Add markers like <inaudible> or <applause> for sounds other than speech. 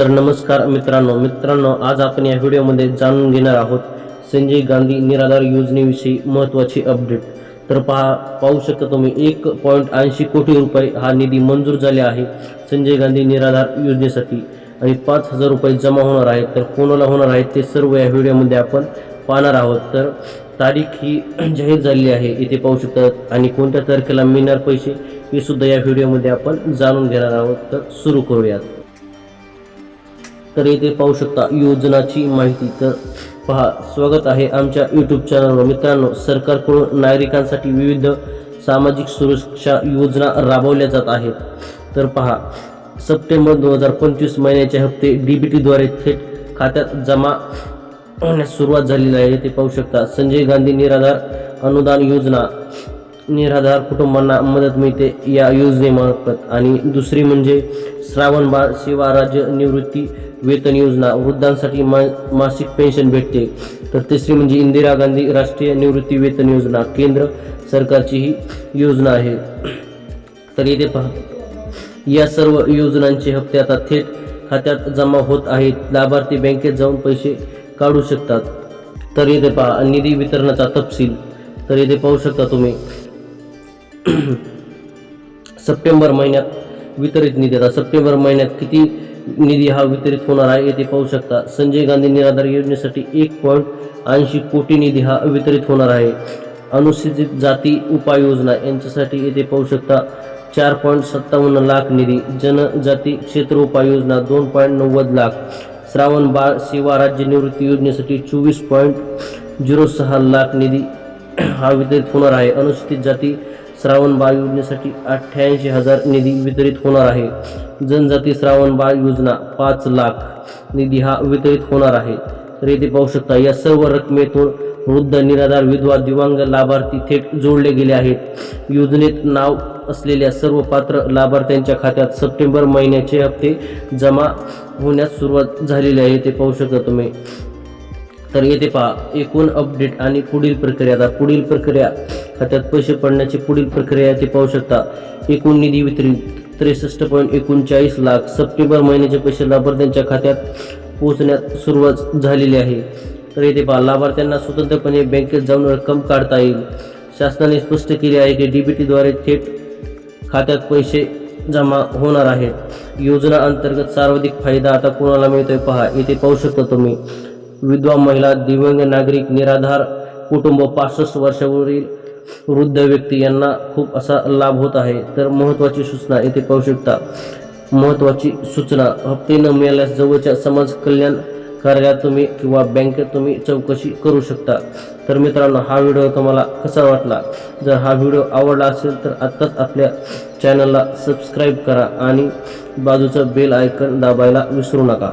तर नमस्कार मित्रांनो मित्रांनो आज आपण या व्हिडिओमध्ये जाणून घेणार आहोत संजय गांधी निराधार योजनेविषयी महत्त्वाची अपडेट तर पहा पाहू शकता तुम्ही एक पॉईंट ऐंशी कोटी रुपये हा निधी मंजूर झाले आहे संजय गांधी निराधार योजनेसाठी. आणि पाच हजार रुपये जमा होणार आहेत. तर कोणाला होणार आहेत ते सर्व या व्हिडिओमध्ये आपण पाहणार आहोत. तर तारीख ही <clears throat> जाहीर झालेली आहे इथे पाहू शकतात आणि कोणत्या तारखेला मिळणार पैसे हे सुद्धा या व्हिडिओमध्ये आपण जाणून घेणार आहोत. तर सुरू करूयात. तर येथे पाहू शकता योजनाची माहिती तर पहा स्वागत आहे आमच्या यूट्यूब चॅनलवर मित्रांनो सरकारकडून नागरिकांसाठी विविध सामाजिक सुरक्षा योजना राबवल्या जात आहेत. तर पहा सप्टेंबर दोन हजार पंचवीस महिन्याचे हप्ते डी बी टीद्वारे थेट खात्यात जमा होण्यास सुरुवात झालेली आहे. ते पाहू शकता संजय गांधी निराधार अनुदान योजना. निराधार कुटुंबांना मदत मिळते या योजनेमार्फत. आणि दुसरी म्हणजे श्रावण बाळ सेवा राज्य निवृत्ती वेतन योजना वृद्धांसाठी मा मासिक पेन्शन भेटते. तर तिसरी म्हणजे इंदिरा गांधी राष्ट्रीय निवृत्ती वेतन योजना केंद्र सरकारची ही योजना आहे. तर येथे पहा. या सर्व योजनांचे हप्ते आता थेट खात्यात जमा होत आहेत. लाभार्थी बँकेत जाऊन पैसे काढू शकतात. तर येथे पहा निधी वितरणाचा तपशील. तर येथे पाहू शकता तुम्ही. <clears throat> सप्टेंबर महिन्यात वितरित निधी. आता सप्टेंबर महिन्यात किती निधी हा वितरित होणार आहे. येथे पाहू शकता संजय गांधी निराधार योजनेसाठी एक पॉईंट ऐंशी कोटी निधी हा वितरित होणार आहे. अनुसूचित जाती उपाययोजना यांच्यासाठी येथे पाहू शकता चार पॉईंट सत्तावन्न लाख निधी जनजाती क्षेत्र उपाययोजना दोन पॉईंट नव्वद लाख श्रावण बाळ सेवा राज्य निवृत्ती योजनेसाठी चोवीस पॉईंट झिरो सहा लाख निधी हा वितरित होणार आहे. अनुसूचित जाती श्रावण बाळ योजनेसाठी अठ्ठ्याऐंशी हजार निधी वितरित होणार आहे. जनजाती श्रावण बाळ योजना पाच लाख निधी हा वितरित होणार आहे. तर येथे पाहू शकता या सर्व रकमेतून वृद्ध निराधार विधवा दिव्यांग लाभार्थी थेट जोडले गेले आहेत. योजनेत नाव असलेल्या सर्व पात्र लाभार्थ्यांच्या खात्यात सप्टेंबर महिन्याचे हप्ते जमा होण्यास सुरुवात झालेली आहे ते पाहू शकता तुम्ही. तर येथे पहा एकूण अपडेट आणि पुढील प्रक्रिया आता पुढील प्रक्रिया खात्यात पैसे पडण्याची पुढील प्रक्रिया ते पाहू शकता. एकूण निधी वितरित त्रेसष्ट पॉईंट एकोणचाळीस लाख सप्टेंबर महिन्याचे पैसे लाभार्थ्यांच्या खात्यात पोहोचण्यास सुरुवात झालेली आहे. तर येथे पहा लाभार्थ्यांना स्वतंत्रपणे बँकेत जाऊन रक्कम काढता येईल. शासनाने स्पष्ट केले आहे की डी बी टीद्वारे थेट खात्यात पैसे जमा होणार आहेत. योजना अंतर्गत सर्वाधिक फायदा आता कोणाला मिळतोय पहा येथे पाहू शकता तुम्ही. विधवा महिला दिव्यांग नागरिक निराधार कुटुंब पासष्ट वर्षावरील वृद्ध व्यक्ती यांना खूप असा लाभ होत आहे. तर महत्त्वाची सूचना येथे पाहू शकता. महत्त्वाची सूचना हप्ते न मिळाल्यास जवळच्या समाज कल्याण कार्यालयात तुम्ही किंवा बँकेत तुम्ही चौकशी करू शकता. तर मित्रांनो हा व्हिडिओ तुम्हाला कसा वाटला? जर हा व्हिडिओ आवडला असेल तर आत्ताच आपल्या चॅनलला सबस्क्राईब करा आणि बाजूचं बेल आयकन दाबायला विसरू नका.